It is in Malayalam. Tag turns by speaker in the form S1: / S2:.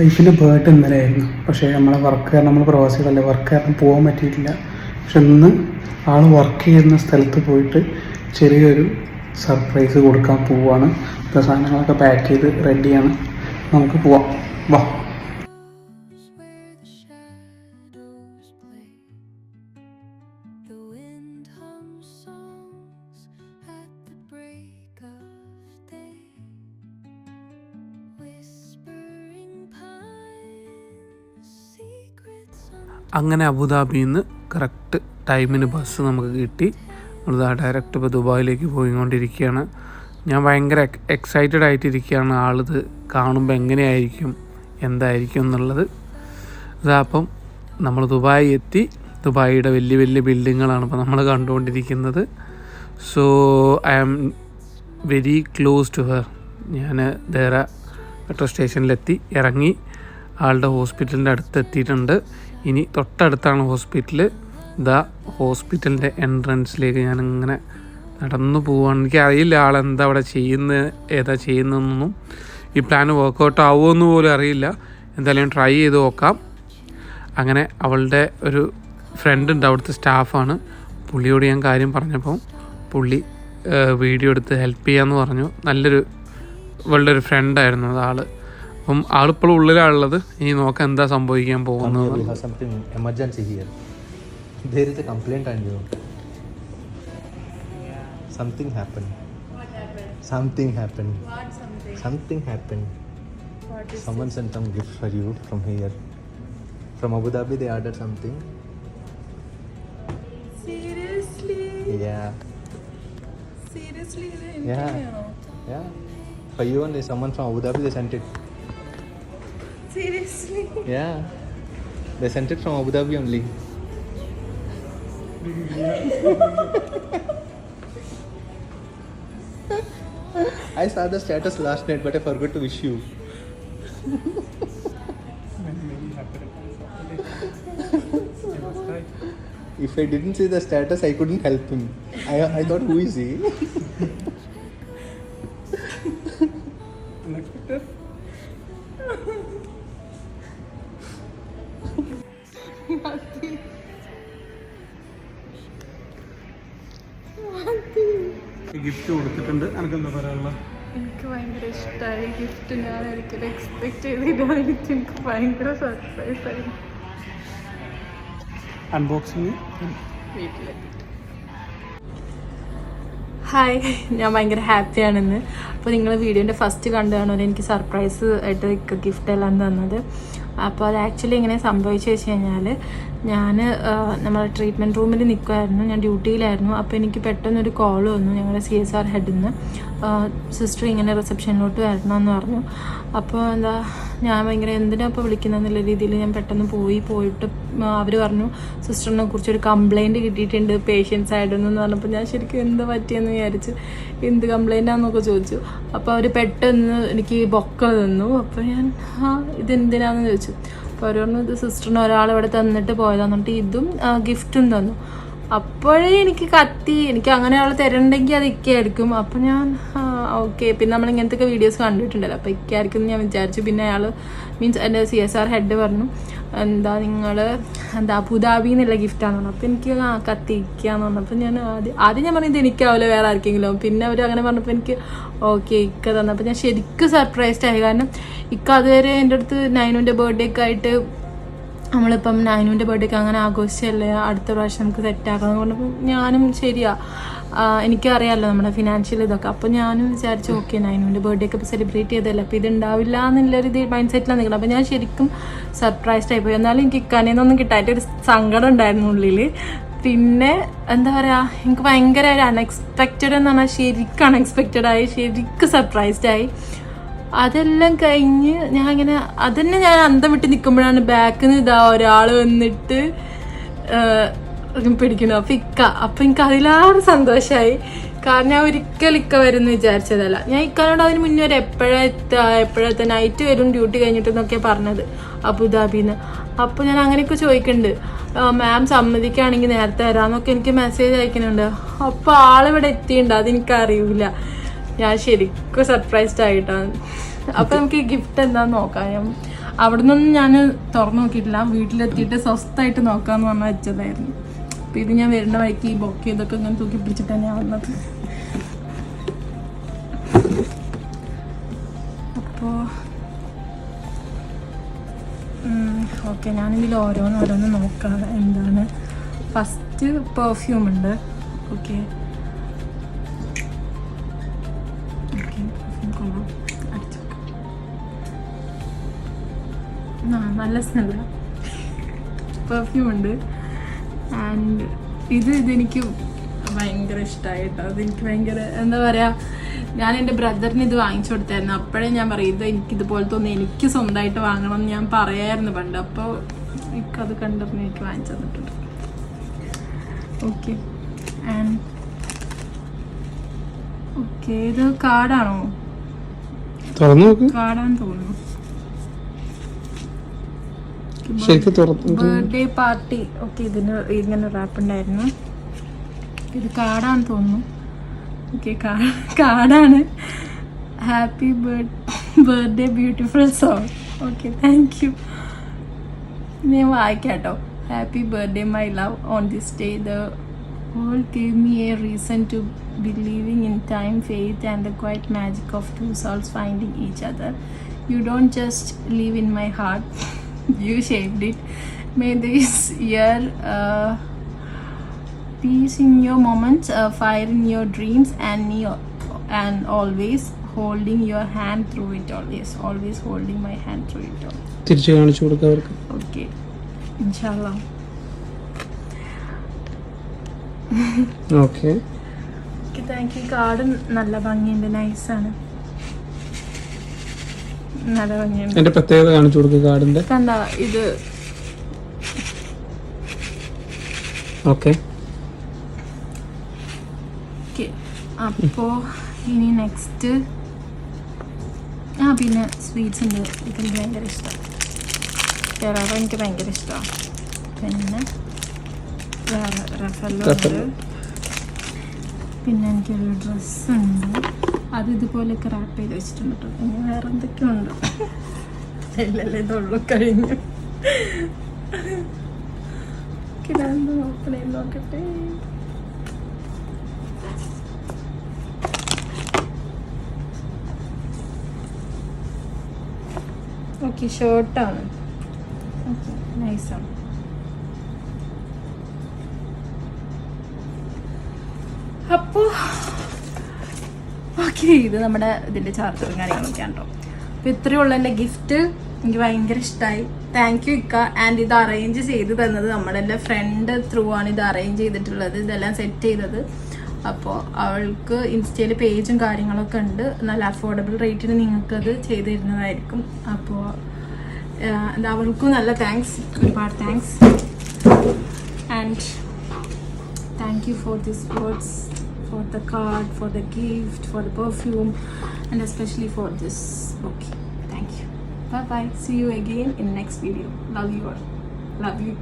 S1: വൈഫിന്റെ ബേർത്ത് ഇന്നലെ ആയിരുന്നു പക്ഷേ നമ്മളെ വർക്ക് കാരണം നമ്മൾ പ്രവാസികളല്ലേ വർക്ക് കാരണം പോകാൻ പറ്റിയിട്ടില്ല. പക്ഷെ ഇന്ന് ആൾ വർക്ക് ചെയ്യുന്ന സ്ഥലത്ത് പോയിട്ട് ചെറിയൊരു സർപ്രൈസ് കൊടുക്കാൻ ഇപ്പോൾ സാധനങ്ങളൊക്കെ പാക്ക് ചെയ്ത് റെഡിയാണ് നമുക്ക് പോവാം. വാ. അങ്ങനെ അബുദാബിയിൽ നിന്ന് കറക്റ്റ് ടൈമിന് ബസ് നമുക്ക് കിട്ടി. നമ്മളിതാ ഡയറക്റ്റ് ഇപ്പോൾ ദുബായിലേക്ക് പോയിക്കൊണ്ടിരിക്കുകയാണ്. ഞാൻ ഭയങ്കര എക്സൈറ്റഡ് ആയിട്ടിരിക്കുകയാണ്. ആളിത് കാണുമ്പോൾ എങ്ങനെയായിരിക്കും എന്തായിരിക്കും എന്നുള്ളത്. ഇതാ അപ്പം നമ്മൾ ദുബായി എത്തി. ദുബായിയുടെ വലിയ വലിയ ബിൽഡിങ്ങുകളാണ് ഇപ്പോൾ നമ്മൾ കണ്ടുകൊണ്ടിരിക്കുന്നത്. So I am very close to her ഞാൻ ദേറ മെട്രോ സ്റ്റേഷനിലെത്തി ഇറങ്ങി. ആളുടെ ഹോസ്പിറ്റലിന്റെ അടുത്ത് എത്തിയിട്ടുണ്ട് ഇനി തൊട്ടടുത്താണ് ഹോസ്പിറ്റൽ ഇതാ ഹോസ്പിറ്റലിന്റെ എൻട്രൻസിലേക്ക് ഞാനിങ്ങനെ നടന്നു പോവാണ്. എനിക്കറിയില്ല ആളെന്താ അവിടെ ചെയ്യുന്നത് ഏതാ ചെയ്യുന്നതെന്നൊന്നും ഈ പ്ലാൻ വർക്കൗട്ട് ആവുമെന്ന് പോലും അറിയില്ല. എന്തായാലും ട്രൈ ചെയ്ത് നോക്കാം. അങ്ങനെ അവളുടെ ഒരു ഫ്രണ്ട് ഉണ്ട് അവിടുത്തെ സ്റ്റാഫാണ് പുള്ളിയോട് ഞാൻ കാര്യം പറഞ്ഞപ്പോൾ പുള്ളി വീഡിയോ എടുത്ത് ഹെൽപ്പ് ചെയ്യാമെന്ന് പറഞ്ഞു. നല്ലൊരു ഇവളുടെ ഒരു ഫ്രണ്ടായിരുന്നു അത് ആൾ. അപ്പം ആളിപ്പോൾ ഉള്ളിലാണുള്ളത് ഇനി നോക്കാം എന്താ സംഭവിക്കാൻ പോകുന്നത്
S2: emergency here. There is a complaint on you. Something happened.
S3: What happened?
S2: Something happened.
S3: What something?
S2: Something happened.
S3: What is
S2: Someone sent some gift for you from here. From Abu Dhabi, they ordered something.
S3: Seriously?
S2: Yeah,
S3: Seriously?
S2: Yeah. yeah. For you only, someone from Abu Dhabi, they sent it.
S3: Seriously?
S2: Yeah, they sent it from Abu Dhabi only. I saw the status last night, but I forgot to wish you. If I didn't see the status, I couldn't help him. I, I thought, who is he?
S1: Gift കൊടുത്തിട്ടുണ്ട്. എനിക്ക് എന്താ പറയാനുള്ള
S3: എനിക്ക് ഭയങ്കര ഇഷ്ടമായി ഗിഫ്റ്റ് ഞാൻ ഒരിക്കലും എക്സ്പെക്ട് ചെയ്തില്ല. എനിക്ക് എനിക്ക് ഭയങ്കര സർപ്രൈസ് ആയിരുന്നു
S1: അൺബോക്സിങ്
S3: വീട്ടിലെത്തി ഹായ് ഞാൻ ഭയങ്കര ഹാപ്പിയാണെന്ന് അപ്പോൾ നിങ്ങൾ വീഡിയോന്റെ ഫസ്റ്റ് കണ്ടു കാണുമല്ലോ എനിക്ക് സർപ്രൈസ് ആയിട്ട് ഗിഫ്റ്റ് എല്ലാം തന്നത്. അപ്പോൾ അത് ആക്ച്വലി എങ്ങനെ സംഭവിച്ചു വെച്ച് കഴിഞ്ഞാൽ ഞാൻ നമ്മൾ ട്രീറ്റ്മെന്റ് റൂമിൽ നിൽക്കുമായിരുന്നു ഞാൻ ഡ്യൂട്ടിയിലായിരുന്നു അപ്പോൾ എനിക്ക് പെട്ടെന്നൊരു കോൾ വന്നു ഞങ്ങളുടെ സി എസ് ആർ ഹെഡിൽ നിന്ന് സിസ്റ്റർ ഇങ്ങനെ റിസപ്ഷനിലോട്ട് വരണമെന്ന് പറഞ്ഞു. അപ്പോൾ എന്താ ഞാൻ ഭയങ്കര എന്തിനാ അപ്പോൾ വിളിക്കുന്നതെന്നുള്ള രീതിയിൽ ഞാൻ പെട്ടെന്ന് പോയി പോയിട്ട് അവർ പറഞ്ഞു സിസ്റ്ററിനെ കുറിച്ചൊരു ഒരു കംപ്ലൈന്റ് കിട്ടിയിട്ടുണ്ട് പേഷ്യൻസ് എന്ന് പറഞ്ഞപ്പോൾ ഞാൻ ശരിക്കും എന്ത് പറ്റിയെന്ന് വിചാരിച്ച് എന്ത് കംപ്ലൈന്റ് ആണെന്നൊക്കെ ചോദിച്ചു. അപ്പോൾ അവർ പെട്ടെന്ന് എനിക്ക് ബൊക്ക തന്നു. അപ്പോൾ ഞാൻ ഇതെന്തിനാണെന്ന് ചോദിച്ചു. അപ്പോൾ ഇത് സിസ്റ്ററിന് ഒരാൾ ഇവിടെ തന്നിട്ട് പോയതാന്ന് പറഞ്ഞിട്ട് ഇതും ഗിഫ്റ്റും തന്നു. അപ്പോഴേ എനിക്ക് കത്തി. എനിക്ക് അങ്ങനെ ആൾ തരണ്ടെങ്കിൽ അത് ഇക്കായിരിക്കും അപ്പം ഞാൻ ഓക്കെ പിന്നെ നമ്മൾ ഇങ്ങനത്തെ വീഡിയോസ് കണ്ടിട്ടുണ്ടല്ലോ. അപ്പോൾ ഇക്കായിരിക്കും ഞാൻ വിചാരിച്ചു. പിന്നെ അയാൾ മീൻസ് എന്റെ സി എസ് ആർ ഹെഡ് പറഞ്ഞു എന്താ നിങ്ങൾ എന്താ അബുദാബി എന്നുള്ള ഗിഫ്റ്റാന്ന് പറഞ്ഞു. അപ്പോൾ എനിക്ക് ആ കത്തിക്കാന്ന് പറഞ്ഞു. അപ്പോൾ ഞാൻ ആദ്യം ആദ്യം ഞാൻ പറഞ്ഞത് എനിക്കാവില്ല വേറെ ആർക്കെങ്കിലും. പിന്നെ അവർ അങ്ങനെ പറഞ്ഞപ്പോൾ എനിക്ക് ഓക്കെ ഇക്ക തന്നപ്പോൾ ഞാൻ ശരിക്കും സർപ്രൈസ്ഡ് ആയി. കാരണം ഇക്ക അതുവരെ എന്റെ അടുത്ത് നൈനുവിന്റെ ബർത്ത്ഡേ ഒക്കെ ആയിട്ട് നമ്മളിപ്പം നൈനുവിന്റെ ബർത്ത്ഡേക്ക് അങ്ങനെ ആഘോഷിച്ചല്ലേ? അടുത്ത പ്രാവശ്യം നമുക്ക് സെറ്റാക്കണം എന്ന് പറഞ്ഞപ്പോൾ ഞാനും ശരിയാണ് എനിക്കറിയാമല്ലോ നമ്മുടെ ഫിനാൻഷ്യൽ ഇതൊക്കെ. അപ്പോൾ ഞാനും വിചാരിച്ചു ഓക്കെ നൈനുവിന്റെ ബർത്ത്ഡേ ഒക്കെ സെലിബ്രേറ്റ് ചെയ്തല്ലോ അപ്പോൾ ഇത് ഉണ്ടാവില്ല എന്നുള്ളൊരു ഇത് മൈൻഡ് സെറ്റിലാണ് നിൽക്കുന്നത് അപ്പോൾ ഞാൻ ശരിക്കും സർപ്രൈസ്ഡ് ആയിപ്പോയി എന്നാലും എനിക്ക് ഇക്കാനേന്നൊന്നും കിട്ടായിട്ട് ഒരു സങ്കടം ഉണ്ടായിരുന്നു ഉള്ളിൽ പിന്നെ എന്താ പറയുക എനിക്ക് ഭയങ്കര ഒരു അൺഎക്സ്പെക്റ്റഡ് എന്ന് പറഞ്ഞാൽ ശരിക്കും അൺഎക്സ്പെക്റ്റഡ് ആയി ശരിക്കും സർപ്രൈസ്ഡ് ആയി. അതെല്ലാം കഴിഞ്ഞ് ഞാൻ ഇങ്ങനെ അതന്നെ ഞാൻ അന്തം വിട്ട് നിൽക്കുമ്പോഴാണ് ബാക്കിൽ നിന്ന് ഇതാ ഒരാൾ വന്നിട്ട് പിടിക്കുന്നു അപ്പൊ ഇക്ക അപ്പൊ എനിക്ക് അതിലാറും സന്തോഷമായി കാരണം ഞാൻ ഒരിക്കലും ഇക്ക വരും എന്ന് വിചാരിച്ചതല്ല. ഞാൻ ഇക്കാനോട് അതിന് മുന്നേ ഒരു എപ്പോഴാ എപ്പോഴത്തെ എപ്പോഴാ നൈറ്റ് വരും ഡ്യൂട്ടി കഴിഞ്ഞിട്ട് എന്നൊക്കെയാണ് പറഞ്ഞത് അബുദാബിന്ന്. അപ്പോൾ ഞാൻ അങ്ങനെയൊക്കെ ചോദിക്കുന്നുണ്ട് മാം സമ്മതിക്കുകയാണെങ്കിൽ നേരത്തെ വരാമെന്നൊക്കെ എനിക്ക് മെസ്സേജ് അയക്കുന്നുണ്ട്. അപ്പോൾ ആളിവിടെ എത്തിയിട്ടുണ്ട് അറിയില്ല ഞാൻ ശരിക്കും സർപ്രൈസ്ഡ് ആയിട്ടാണ് അപ്പൊ നമുക്ക് ഗിഫ്റ്റ് എന്താന്ന് നോക്കാം. ഞാൻ അവിടെ നിന്നൊന്നും ഞാൻ തുറന്നു നോക്കിയിട്ടില്ല. വീട്ടിലെത്തിയിട്ട് സ്വസ്ഥമായിട്ട് നോക്കാന്ന് പറഞ്ഞാൽ വെച്ചതായിരുന്നു. അപ്പൊ ഇത് ഞാൻ വരുന്ന വഴിക്ക് ഈ ബൊക്കെ ഇതൊക്കെ ഇങ്ങനെ തൂക്കി പിടിച്ചിട്ടാണ് ഞാൻ വന്നത്. അപ്പോൾ ഓക്കെ ഞാനിതിൽ ഓരോന്ന് ഓരോന്ന് നോക്കാം എന്താണ്. ഫസ്റ്റ് പെർഫ്യൂം ഉണ്ട്. ഓക്കെ നല്ല സ്മെല്ല പെർഫ്യൂം ഉണ്ട്. ആൻഡ് ഇത് ഇതെനിക്ക് ഭയങ്കര ഇഷ്ടമായിട്ടോ അതെനിക്ക് ഭയങ്കര എന്താ പറയുക ഞാൻ എന്റെ ബ്രദറിന് ഇത് വാങ്ങിച്ചു കൊടുത്തായിരുന്നു. അപ്പോഴേ ഞാൻ പറയും ഇത് എനിക്ക് ഇതുപോലത്തെ ഒന്ന് എനിക്ക് സ്വന്തമായിട്ട് വാങ്ങണം എന്ന് ഞാൻ പറയായിരുന്നു പണ്ട്. അപ്പോൾ എനിക്കത് കണ്ടിരുന്നു എനിക്ക് വാങ്ങിച്ചു തന്നിട്ടുണ്ട്. ഓക്കെ ആൻഡ് ഓക്കെ ഇത് കാർഡാണോ കാർഡാന്ന് തോന്നുന്നു.
S1: ശരിക്കും
S3: ബർത്ത്ഡേ പാർട്ടി ഓക്കെ ഇതിന് ഇങ്ങനെ റാപ്പ് ഉണ്ടായിരുന്നു. ഇത് കാടാന്ന് തോന്നുന്നു. ഓക്കെ കാടാണ്. Happy birthday beautiful song okay thank you ഞാൻ വായിക്കാട്ടോ. Happy birthday my love on this day the all give me a reason to believing in time faith and the quiet magic of two souls finding each other you don't just leave in my heart you shaped it. May this year uh, peace in your moments, uh, fire in your dreams, and your, and always holding your hand through it all. Yes, always holding my hand through it all.
S1: തിരിച്ചു കാണിച്ചു കൊടുക്കുക അവർക്ക്
S3: Okay, inshallah.
S1: Okay
S3: Okay, thank you. Card നല്ല ഭംഗിയുണ്ട് നൈസാണ് നല്ല ഭംഗിയുണ്ട്
S1: എന്റെ പ്രത്യേകത കാണിച്ചു കൊടുക്കുക കാർഡിന്റെ.
S3: കണ്ട ഇത്
S1: ഓക്കെ.
S3: അപ്പോ ഇനി നെക്സ്റ്റ്. ആ പിന്നെ സ്വീറ്റ്സ് ഉണ്ട്. ഇതെനിക്ക് ഭയങ്കര ഇഷ്ടം. ഫെറാറ എനിക്ക് ഭയങ്കര ഇഷ്ടമാണ് പിന്നെ റഫല്ലോ ഉണ്ട് പിന്നെ എനിക്കൊരു ഡ്രസ്സ് ഉണ്ട്. അത് ഇതുപോലെയൊക്കെ റാപ്പ് ചെയ്ത് വെച്ചിട്ടുണ്ട് കേട്ടോ പിന്നെ വേറെ എന്തൊക്കെയോ ഉണ്ട് ഇല്ലല്ലേ ഇതുള്ളൂ. കഴിഞ്ഞു. ഓപ്പൺ ചെയ്ത് നോക്കട്ടെ. ഓക്കെ ഷർട്ടാണ് ഓക്കെ നൈസാണ് അപ്പോൾ ഓക്കെ ഇത് നമ്മുടെ ഇതിന്റെ ചാർജറും കാര്യങ്ങളൊക്കെയാണ് കേട്ടോ അപ്പോൾ ഉള്ളൂ എന്റെ ഗിഫ്റ്റ് എനിക്ക് ഭയങ്കര ഇഷ്ടമായി താങ്ക് യു ഇക്ക. ആൻഡ് ഇത് അറേഞ്ച് ചെയ്ത് തന്നത് നമ്മുടെ എന്റെ ഫ്രണ്ട് ത്രൂ ആണ് ഇത് അറേഞ്ച് ചെയ്തിട്ടുള്ളത്. ഇതെല്ലാം സെറ്റ് ചെയ്തത്. അപ്പോൾ അവൾക്ക് ഇൻസ്റ്റയിൽ പേജും കാര്യങ്ങളൊക്കെ ഉണ്ട്. നല്ല അഫോർഡബിൾ റേറ്റിന് നിങ്ങൾക്കത് ചെയ്ത് തരുന്നതായിരിക്കും. അപ്പോൾ അവൾക്കും നല്ല താങ്ക്സ് ഒരുപാട് thanks and thank you for this words. For the card for the gift for the perfume and especially for this book thank you. Bye bye see you again in next video. Love you all. Love you.